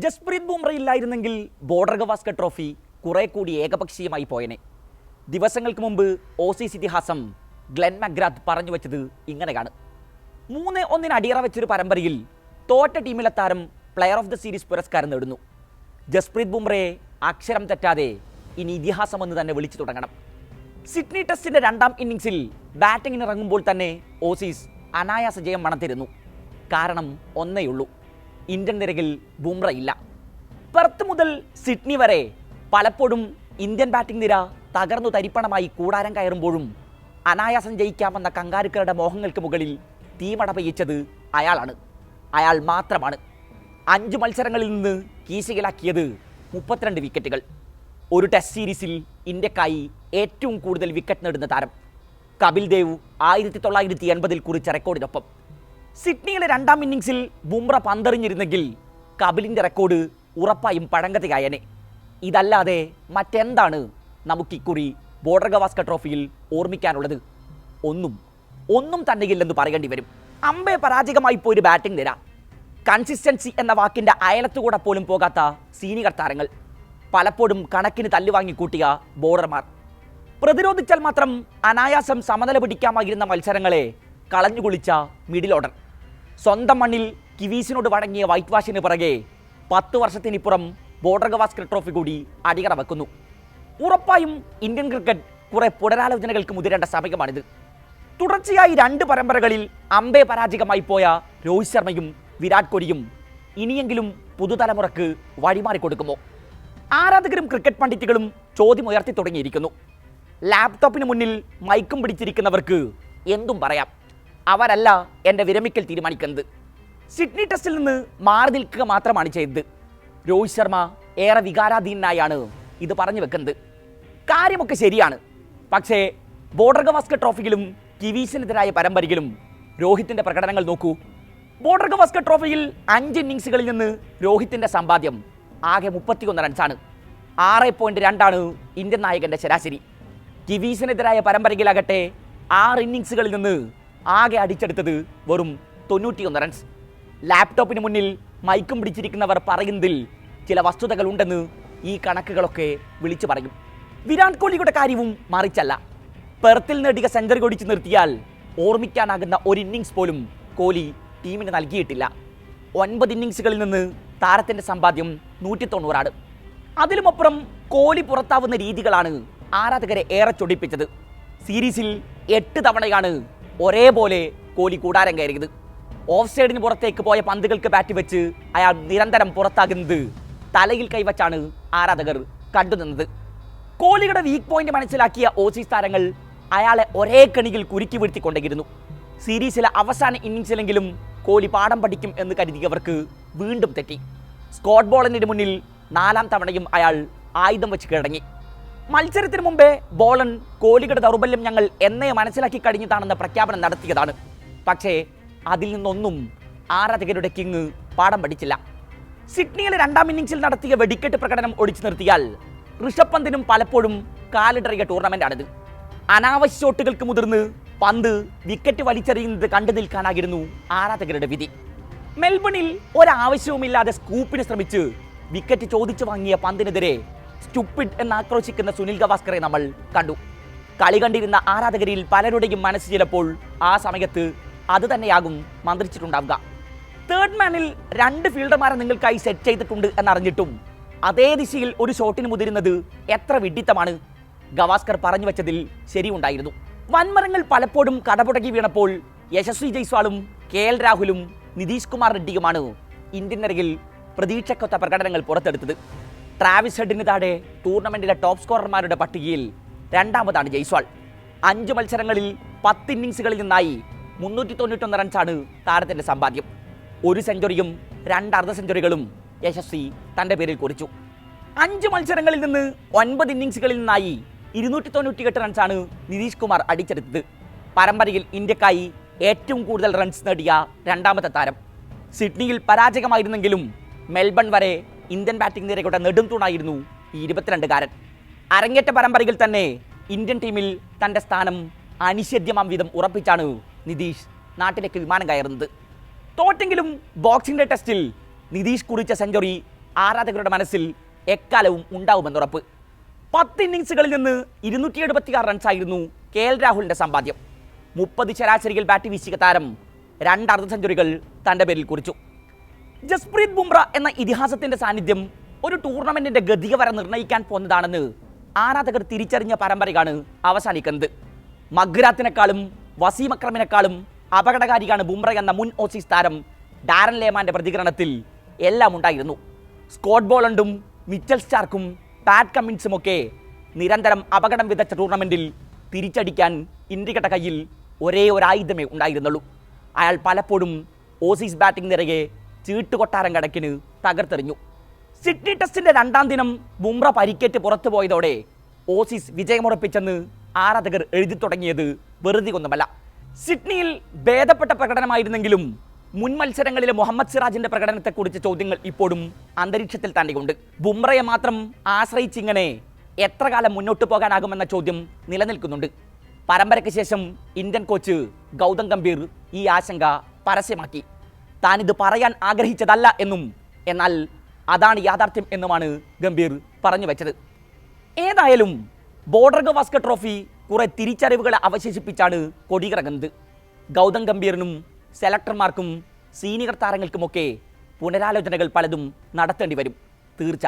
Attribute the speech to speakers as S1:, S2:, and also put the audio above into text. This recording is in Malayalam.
S1: ജസ്പ്രീത് ബുംറ ഇല്ലായിരുന്നെങ്കിൽ ബോർഡർ ഗവാസ്കർ ട്രോഫി കുറെ കൂടി ഏകപക്ഷീയമായി പോയനെ. ദിവസങ്ങൾക്ക് മുമ്പ് ഓസീസ് ഇതിഹാസം ഗ്ലെൻ മഗ്രാത്ത് പറഞ്ഞു വെച്ചത് ഇങ്ങനെയാണ്. മൂന്ന് ഒന്നിന് അടിയറ വെച്ചൊരു പരമ്പരയിൽ തോറ്റ ടീമിലെ താരം പ്ലെയർ ഓഫ് ദ സീരീസ് പുരസ്കാരം നേടുന്നു. ജസ്പ്രീത് ബുംറയെ അക്ഷരം തെറ്റാതെ ഇനി ഇതിഹാസമെന്ന് തന്നെ വിളിച്ചു തുടങ്ങണം. സിഡ്നി ടെസ്റ്റിന്റെ രണ്ടാം ഇന്നിംഗ്സിൽ ബാറ്റിംഗിന് ഇറങ്ങുമ്പോൾ തന്നെ ഓസീസ് അനായാസ ജയം മണത്തിരുന്നു കാരണം ഒന്നേയുള്ളൂ. ഇന്ത്യൻ നിരകിൽ ബുംറ ഇല്ല. പെർത്ത് മുതൽ സിഡ്നി വരെ പലപ്പോഴും ഇന്ത്യൻ ബാറ്റിംഗ് നിര തകർന്നു തരിപ്പണമായി കൂടാരം കയറുമ്പോഴും അനായാസം ജയിക്കാമെന്ന കങ്കാരുക്കളുടെ മോഹങ്ങൾക്ക് മുകളിൽ തീമട പെയ്യിച്ചത് അയാളാണ്. അയാൾ മാത്രമാണ്. അഞ്ച് മത്സരങ്ങളിൽ നിന്ന് കീശയിലാക്കിയത് മുപ്പത്തിരണ്ട് വിക്കറ്റുകൾ. ഒരു ടെസ്റ്റ് സീരീസിൽ ഇന്ത്യക്കായി ഏറ്റവും കൂടുതൽ വിക്കറ്റ് നേടുന്ന താരം. കപിൽ ദേവ് ആയിരത്തി തൊള്ളായിരത്തി എൺപതിൽ കുറിച്ച റെക്കോർഡിനൊപ്പം സിഡ്നിയിലെ രണ്ടാം ഇന്നിങ്സിൽ ബുംറ പന്തെറിഞ്ഞിരുന്നെങ്കിൽ കപിലിന്റെ റെക്കോർഡ് ഉറപ്പായും പഴങ്കതയായനെ ഇതല്ലാതെ മറ്റെന്താണ് നമുക്ക് ഇക്കുറി ബോർഡർ ഗവാസ്കർ ട്രോഫിയിൽ ഓർമ്മിക്കാനുള്ളത്? ഒന്നും ഒന്നും തന്നെയില്ലെന്ന് പറയേണ്ടി വരും. അമ്പയെ പരാജയമായി പോയൊരു ബാറ്റിംഗ് നിര. കൺസിസ്റ്റൻസി എന്ന വാക്കിന്റെ അയലത്തുകൂടെ പോലും പോകാത്ത സീനിയർ താരങ്ങൾ. പലപ്പോഴും കണക്കിന് തല്ലുവാങ്ങി കൂട്ടിയ പ്രതിരോധിച്ചാൽ മാത്രം അനായാസം സമനില പിടിക്കാമായിരുന്ന മത്സരങ്ങളെ കളഞ്ഞുകുളിച്ച മിഡിൽ ഓർഡർ. സ്വന്തം മണ്ണിൽ കിവീസിനോട് വഴങ്ങിയ വൈറ്റ് വാഷിന് പിറകെ പത്ത് വർഷത്തിനിപ്പുറം ബോർഡർ ഗവാസ്കർ ട്രോഫി കൂടി അടികട വെക്കുന്നു. ഉറപ്പായും ഇന്ത്യൻ ക്രിക്കറ്റ് കുറെ പുനരാലോചനകൾക്ക് മുതിരേണ്ട സമയമാണിത്. തുടർച്ചയായി രണ്ട് പരമ്പരകളിൽ അമ്പെ പരാജയമായി പോയ രോഹിത് ശർമ്മയും വിരാട് കോഹ്ലിയും ഇനിയെങ്കിലും പുതുതലമുറക്ക് വഴിമാറി കൊടുക്കുമോ? ആരാധകരും ക്രിക്കറ്റ് പണ്ഡിറ്റുകളും ചോദ്യം ഉയർത്തി തുടങ്ങിയിരിക്കുന്നു. ലാപ്ടോപ്പിന് മുന്നിൽ മൈക്കും പിടിച്ചിരിക്കുന്നവർക്ക് എന്തും പറയാം. അവരല്ല എന്റെ വിരമിക്കൽ തീരുമാനിക്കുന്നത്. സിഡ്നി ടെസ്റ്റിൽ നിന്ന് മാറി നിൽക്കുക മാത്രമാണ് ചെയ്തത്. രോഹിത് ശർമ്മ ഏറെ വികാരാധീനായാണ് ഇത് പറഞ്ഞു വെക്കുന്നത്. കാര്യമൊക്കെ ശരിയാണ്. പക്ഷേ ബോർഡർ ഗവാസ്കർ ട്രോഫിയിലും കിവീസിനെതിരായ പരമ്പരയിലും രോഹിത്തിന്റെ പ്രകടനങ്ങൾ നോക്കൂ. ബോർഡർ ഗവാസ്കർ ട്രോഫിയിൽ അഞ്ച് ഇന്നിങ്സുകളിൽ നിന്ന് രോഹിത്തിന്റെ സമ്പാദ്യം ആകെ മുപ്പത്തിയൊന്ന് റൺസാണ് ആറ് പോയിന്റ് രണ്ടാണ് ഇന്ത്യൻ നായകന്റെ ശരാശരി. കിവീസിനെതിരായ പരമ്പരയിലാകട്ടെ ആറ് ഇന്നിങ്സുകളിൽ നിന്ന് ആകെ അടിച്ചെടുത്തത് വെറും തൊണ്ണൂറ്റിയൊന്ന് റൺസ് ലാപ്ടോപ്പിന് മുന്നിൽ മൈക്കും പിടിച്ചിരിക്കുന്നവർ പറയുന്നതിൽ ചില വസ്തുതകൾ ഉണ്ടെന്ന് ഈ കണക്കുകളൊക്കെ വിളിച്ചു പറയും. വിരാട് കോഹ്ലിയുടെ കാര്യവും മറിച്ചല്ല. പെർത്തിൽ നേടിയ സെഞ്ചുറി കൊടിച്ചു നിർത്തിയാൽ ഓർമ്മിക്കാനാകുന്ന ഒരു ഇന്നിങ്സ് പോലും കോഹ്ലി ടീമിന് നൽകിയിട്ടില്ല. ഒൻപത് ഇന്നിങ്സുകളിൽ നിന്ന് താരത്തിന്റെ സമ്പാദ്യം നൂറ്റി തൊണ്ണൂറാണ് അതിലുമപ്പുറം കോഹ്ലി പുറത്താവുന്ന രീതികളാണ് ആരാധകരെ ഏറെ ചൊടിപ്പിച്ചത്. സീരീസിൽ എട്ട് തവണയാണ് ഒരേപോലെ കോലി കൂടാരം കയറിയത് ഓഫ് സൈഡിന് പുറത്തേക്ക് പോയ പന്തുകൾക്ക് ബാറ്റ് വെച്ച് അയാൾ നിരന്തരം പുറത്താകുന്നത് തലയിൽ കൈവച്ചാണ് ആരാധകർ കണ്ടുനിന്നത്. കോഹ്ലിയുടെ വീക്ക് പോയിന്റ് മനസ്സിലാക്കിയ ഓസീസ് താരങ്ങൾ അയാളെ ഒരേ കണിയിൽ കുരുക്കി വീഴ്ത്തിക്കൊണ്ടിരുന്നു സീരീസിലെ അവസാന ഇന്നിങ്സിലെങ്കിലും കോഹ്ലി പാഠം പഠിക്കും എന്ന് കരുതിയവർക്ക് വീണ്ടും തെറ്റി. സ്കോട്ട് ബോളനിന് മുന്നിൽ നാലാം തവണയും അയാൾ ആയുധം വെച്ച് കിടങ്ങി. മത്സരത്തിന് മുമ്പേ ബോളൻ കോഹ്ലിയുടെ ദൗർബല്യം ഞങ്ങൾ എന്നേ മനസ്സിലാക്കി കഴിഞ്ഞതാണെന്ന പ്രഖ്യാപനം നടത്തിയതാണ്. പക്ഷേ അതിൽ നിന്നൊന്നും ആരാധകരുടെ കിങ് പാഠം പഠിച്ചില്ല. സിഡ്നിയിലെ രണ്ടാം ഇന്നിംഗ്സിൽ നടത്തിയ വെടിക്കെട്ട് പ്രകടനം ഒടിച്ചു നിർത്തിയാൽ ഋഷഭ് പന്തിനും പലപ്പോഴും കാലിടറിയ ടൂർണമെന്റാണിത്. അനാവശ്യ ഷോട്ടുകൾക്ക് മുതിർന്ന് പന്ത് വിക്കറ്റ് വലിച്ചെറിയുന്നത് കണ്ടു നിൽക്കാനായിരുന്നു ആരാധകരുടെ വിധി. മെൽബണിൽ ഒരാവശ്യവുമില്ലാതെ സ്കൂപ്പിന് ശ്രമിച്ച് വിക്കറ്റ് ചോദിച്ചു വാങ്ങിയ പന്തിനെതിരെ സ്റ്റുപ്പിഡ് എന്ന് ആക്രോശിക്കുന്ന സുനിൽ ഗവാസ്കറെ നമ്മൾ കണ്ടു. കളി കണ്ടിരുന്ന ആരാധകരിൽ പലരുടെയും മനസ്സ് ചിലപ്പോൾ ആ സമയത്ത് അത് തന്നെയാകും മന്ത്രിച്ചിട്ടുണ്ടാവുക. തേർഡ് മാനിൽ രണ്ട് ഫീൽഡർമാരെ നിങ്ങൾക്കായി സെറ്റ് ചെയ്തിട്ടുണ്ട് എന്നറിഞ്ഞിട്ടും അതേ ദിശയിൽ ഒരു ഷോട്ടിന് മുതിരുന്നത് എത്ര വിഡിത്തമാണ് ഗവാസ്കർ പറഞ്ഞു വെച്ചതിൽ ശരിയുണ്ടായിരുന്നു. വൻമരങ്ങൾ പലപ്പോഴും കടപുടകി വീണപ്പോൾ യശസ്വി ജയ്സ്വാളും കെ എൽ രാഹുലും നിതീഷ് കുമാർ റെഡ്ഡിയുമാണ് ഇന്ത്യൻ നിരയിൽ പ്രതീക്ഷക്കൊത്ത പ്രകടനങ്ങൾ പുറത്തെടുത്തത്. ട്രാവിസ് ഹെഡിന് താഴെ ടൂർണമെന്റിലെ ടോപ്പ് സ്കോറർമാരുടെ പട്ടികയിൽ രണ്ടാമതാണ് ജയ്സ്വാൾ. അഞ്ച് മത്സരങ്ങളിൽ പത്ത് ഇന്നിങ്സുകളിൽ നിന്നായി മുന്നൂറ്റി തൊണ്ണൂറ്റൊന്ന് റൺസാണ് താരത്തിന്റെ സമ്പാദ്യം. ഒരു സെഞ്ചുറിയും രണ്ട് അർദ്ധ സെഞ്ചുറികളും യശസ്വി തന്റെ പേരിൽ കുറിച്ചു. അഞ്ച് മത്സരങ്ങളിൽ നിന്ന് ഒൻപത് ഇന്നിങ്സുകളിൽ നിന്നായി ഇരുന്നൂറ്റി തൊണ്ണൂറ്റി എട്ട് റൺസാണ് നിതീഷ് കുമാർ അടിച്ചെടുത്തത്. പരമ്പരയിൽ ഇന്ത്യക്കായി ഏറ്റവും കൂടുതൽ റൺസ് നേടിയ രണ്ടാമത്തെ താരം. സിഡ്നിയിൽ പരാജയമായിരുന്നെങ്കിലും മെൽബൺ വരെ ഇന്ത്യൻ ബാറ്റിംഗ് നിരയുടെ നെടും തൂണായിരുന്നു ഈ ഇരുപത്തിരണ്ടുകാരൻ. അരങ്ങേറ്റ പരമ്പരയിൽ തന്നെ ഇന്ത്യൻ ടീമിൽ തന്റെ സ്ഥാനം അനിഷേധ്യമാം വിധം ഉറപ്പിച്ചാണ് നിതീഷ് നാട്ടിലേക്ക് വിമാനം കയറുന്നത്. തോറ്റെങ്കിലും ബോക്സിംഗ് ഡേ ടെസ്റ്റിൽ നിതീഷ് കുറിച്ച സെഞ്ചുറി ആരാധകരുടെ മനസ്സിൽ എക്കാലവും ഉണ്ടാവുമെന്നുറപ്പ് പത്ത് ഇന്നിങ്സുകളിൽ നിന്ന് ഇരുന്നൂറ്റി എഴുപത്തിയാറ് റൺസായിരുന്നു കെ എൽ രാഹുലിന്റെ സമ്പാദ്യം. മുപ്പത് ശരാശരിയിൽ ബാറ്റ് വീശിയ താരം രണ്ട് അർദ്ധ സെഞ്ചുറികൾ തന്റെ പേരിൽ കുറിച്ചു. ജസ്പ്രീത് ബുംറ എന്ന ഇതിഹാസത്തിന്റെ സാന്നിധ്യം ഒരു ടൂർണമെന്റിന്റെ ഗതിക വരെ നിർണയിക്കാൻ പോകുന്നതാണെന്ന് ആരാധകർ തിരിച്ചറിഞ്ഞ പരമ്പരയാണ് അവസാനിക്കുന്നത്. മഗ്രാത്തിനേക്കാളും വസീം അക്രമിനേക്കാളും അപകടകാരിയാണ് ബുംറ എന്ന മുൻ ഓസീസ് താരം ഡാരൻ ലേമാന്റെ പ്രതികരണത്തിൽ എല്ലാം ഉണ്ടായിരുന്നു. സ്കോട്ട് ബോളണ്ടും മിച്ചൽ സ്റ്റാർക്കും പാറ്റ് കമ്മിൻസും ഒക്കെ നിരന്തരം അപകടം വിതച്ച ടൂർണമെന്റിൽ തിരിച്ചടിക്കാൻ ഇന്ത്യയുടെ കയ്യിൽ ഒരേ ഒരു ആയുധമേ ഉണ്ടായിരുന്നുള്ളൂ. അയാൾ പലപ്പോഴും ഓസീസ് ബാറ്റിംഗ് നിരയെ ചീട്ടുകൊട്ടാരം കടക്കിന് തകർത്തെറിഞ്ഞു. സിഡ്നി ടെസ്റ്റിന്റെ രണ്ടാം ദിനം ബുംറ പരിക്കേറ്റ് പുറത്തു പോയതോടെ ഓസീസ് വിജയമുറപ്പിച്ചെന്ന് ആരാധകർ എഴുതി തുടങ്ങിയത് വെറുതെ ഒന്നുമല്ല സിഡ്നിയിൽ ഭേദപ്പെട്ട പ്രകടനമായിരുന്നെങ്കിലും മുൻ മത്സരങ്ങളിലെ മുഹമ്മദ് സിറാജിന്റെ പ്രകടനത്തെക്കുറിച്ച് ചോദ്യങ്ങൾ ഇപ്പോഴും അന്തരീക്ഷത്തിൽ തന്നെയുണ്ട് ബുംറയെ മാത്രം ആശ്രയിച്ചിങ്ങനെ എത്ര കാലം മുന്നോട്ട് പോകാനാകുമെന്ന ചോദ്യം നിലനിൽക്കുന്നുണ്ട്. പരമ്പരയ്ക്ക് ശേഷം ഇന്ത്യൻ കോച്ച് ഗൗതം ഗംഭീർ ഈ ആശങ്ക പരസ്യമാക്കി. താനിത് പറയാൻ ആഗ്രഹിച്ചതല്ല എന്നും. എന്നാൽ അതാണ് യാഥാർത്ഥ്യം എന്നുമാണ് ഗംഭീർ പറഞ്ഞു വെച്ചത്. ഏതായാലും ബോർഡർ ഗവാസ്കർ ട്രോഫി കുറെ തിരിച്ചറിവുകളെ അവശേഷിപ്പിച്ചാണ് കൊടിയിറങ്ങുന്നത്. ഗൗതം ഗംഭീറിനും സെലക്ടർമാർക്കും സീനിയർ താരങ്ങൾക്കുമൊക്കെ പുനരാലോചനകൾ പലതും നടത്തേണ്ടി വരും. തീർച്ച.